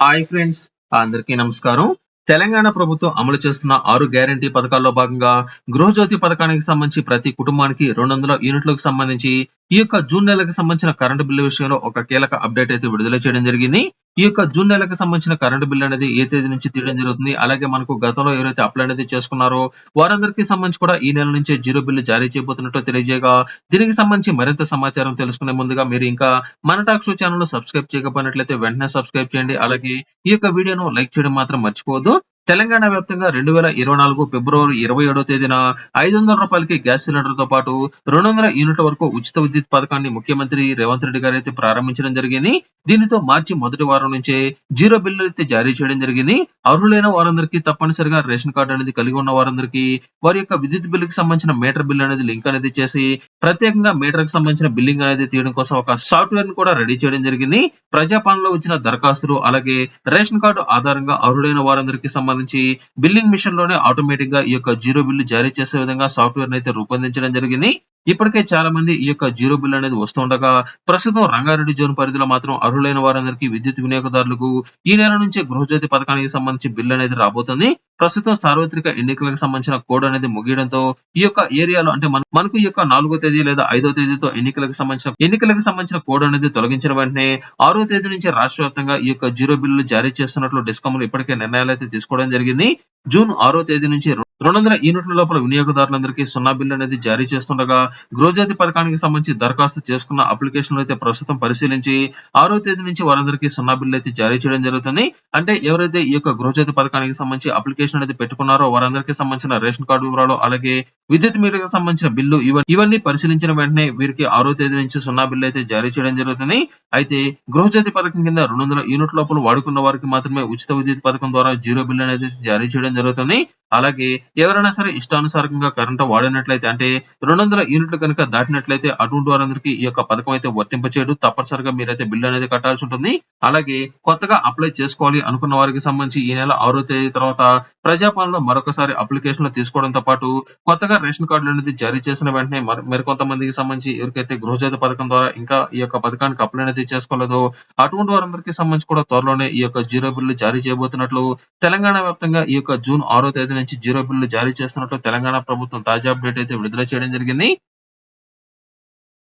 Hi friends అందరికీ నమస్కారం. తెలంగాణ ప్రభుత్వం అమలు చేస్తున్న ఆరు గ్యారంటీ పథకాల్లో భాగంగా గృహజ్యోతి పథకానికి సంబంధించి ప్రతి కుటుంబానికి రెండు వందల యూనిట్లకు సంబంధించి ఈ యొక్క జూన్ నెలకు సంబంధించిన కరెంటు బిల్లు విషయంలో ఒక కీలక అప్డేట్ అయితే విడుదల చేయడం జరిగింది. ఈ యొక్క జూన్ నెలకు సంబంధించిన కరెంటు బిల్ అనేది ఏ తేదీ నుంచి తీయడం జరుగుతుంది? అలాగే మనకు గతంలో ఎవరైతే అప్లై అనేది చేసుకున్నారో వారందరికీ సంబంధించి కూడా ఈ నెల నుంచే జీరో బిల్లు జారీ చేయబోతున్నట్టు తెలియజేయగా దీనికి సంబంధించి మరింత సమాచారం తెలుసుకునే ముందుగా మీరు ఇంకా మన టాక్స్ ఛానల్ సబ్స్క్రైబ్ చేయకపోయినట్లయితే వెంటనే సబ్స్క్రైబ్ చేయండి. అలాగే ఈ యొక్క వీడియోను లైక్ చేయడం మాత్రం మర్చిపోవద్దు. తెలంగాణ వ్యాప్తంగా రెండు వేల ఇరవై నాలుగు ఫిబ్రవరి ఇరవై ఏడవ తేదీన ఐదు వందల రూపాయలకి గ్యాస్ సిలిండర్తో పాటు రెండు వందల యూనిట్ల వరకు ఉచిత విద్యుత్ పథకాన్ని ముఖ్యమంత్రి రేవంత్ రెడ్డి గారు అయితే ప్రారంభించడం జరిగింది. దీనితో మార్చి మొదటి వారం నుంచే జీరో బిల్లు అయితే జారీ చేయడం జరిగింది. అర్హులైన వారందరికీ తప్పనిసరిగా రేషన్ కార్డు అనేది కలిగి ఉన్న వారందరికీ వారి యొక్క విద్యుత్ బిల్లుకి సంబంధించిన మీటర్ బిల్ అనేది లింక్ అనేది చేసి ప్రత్యేకంగా మీటర్కి సంబంధించిన బిల్లింగ్ అనేది తీయడం కోసం ఒక సాఫ్ట్వేర్ని కూడా రెడీ చేయడం జరిగింది. ప్రజాపాలనలో వచ్చిన దరఖాస్తులు అలాగే రేషన్ కార్డు ఆధారంగా అర్హులైన వారందరికీ సంబంధించి బిల్లింగ్ మిషన్లోనే ఆటోమేటిక్గా ఈ యొక్క జీరో బిల్లు జారీ చేసే విధంగా సాఫ్ట్వేర్ అయితే రూపొందించడం జరిగింది. ఇప్పటికే చాలా మంది ఈ యొక్క జీరో బిల్ అనేది వస్తుండగా ప్రస్తుతం రంగారెడ్డి జోన్ పరిధిలో మాత్రం అర్హులైన వారందరికీ విద్యుత్ వినియోగదారులకు ఈ నెల నుంచే గృహజ్యోతి పథకానికి సంబంధించి బిల్ అనేది రాబోతుంది. ప్రస్తుతం సార్వత్రిక ఎన్నికలకు సంబంధించిన కోడ్ అనేది ముగియడంతో ఈ యొక్క ఏరియాలో అంటే మన- మనకు ఈ యొక్క నాలుగో తేదీ లేదా ఐదో తేదీతో ఎన్నికలకు సంబంధించిన ఎన్నికలకు సంబంధించిన కోడ్ అనేది తొలగించిన వెంటనే ఆరో తేదీ నుంచి రాష్ట్ర వ్యాప్తంగా ఈ యొక్క జీరో బిల్లులు జారీ చేస్తున్నట్లు డిస్కామ్లు ఇప్పటికే నిర్ణయాలు అయితే తీసుకోవడం జరిగింది. జూన్ ఆరో తేదీ నుంచి రెండు వందల యూనిట్ల లోపల వినియోగదారులందరికీ సున్నా బిల్లు అనేది జారీ చేస్తుండగా గృహజ్యోతి పథకానికి సంబంధించి దరఖాస్తు చేసుకున్న అప్లికేషన్లు అయితే ప్రస్తుతం పరిశీలించి ఆరో తేదీ నుంచి వారందరికీ సున్నా బిల్లు అయితే జారీ చేయడం జరుగుతుంది. అంటే ఎవరైతే ఈ యొక్క గృహజ్యోతి పథకానికి సంబంధించి అప్లికేషన్ అయితే పెట్టుకున్నారో వారందరికీ సంబంధించిన రేషన్ కార్డు వివరాలు అలాగే విద్యుత్ మీటర్కి సంబంధించిన బిల్లు ఇవన్నీ పరిశీలించిన వెంటనే వీరికి ఆరో తేదీ నుంచి సున్నా బిల్లు అయితే జారీ చేయడం జరుగుతుంది. అయితే గృహజ్యోతి పథకం కింద రెండు వందల యూనిట్ లోపల వాడుకున్న వారికి మాత్రమే ఉచిత విద్యుత్ పథకం ద్వారా జీరో బిల్లు అనేది జారీ చేయడం జరుగుతుంది. అలాగే ఎవరైనా సరే ఇష్టానుసారంగా కరెంటు వాడినట్లయితే అంటే రెండు వందల యూనిట్లు కనుక దాటినట్లయితే అటువంటి వారందరికీ ఈ యొక్క పథకం అయితే వర్తింపచేయడం తప్పనిసరిగా మీరైతే బిల్లు అనేది కట్టాల్సి ఉంటుంది. అలాగే కొత్తగా అప్లై చేసుకోవాలి అనుకున్న వారికి సంబంధించి ఈ నెల ఆరో తేదీ తర్వాత ప్రజాపాలనలో మరొకసారి అప్లికేషన్లు తీసుకోవడంతో పాటు కొత్తగా రేషన్ కార్డులు అనేది జారీ చేసిన వెంటనే మరి కొంతమందికి సంబంధించి ఎవరికైతే గృహజ్యోతి పథకం ద్వారా ఇంకా ఈ యొక్క పథకానికి అప్లై అనేది చేసుకోలేదో అటువంటి వారందరికీ సంబంధించి కూడా త్వరలోనే ఈ యొక్క జీరో బిల్లు జారీ చేయబోతున్నట్లు తెలంగాణ వ్యాప్తంగా ఈ యొక్క జూన్ ఆరో తేదీ నుంచి జీరో బిల్లు జారీ చేస్తున్నట్లు తెలంగాణ ప్రభుత్వం తాజా అప్డేట్ అయితే విడుదల చేయడం జరిగింది.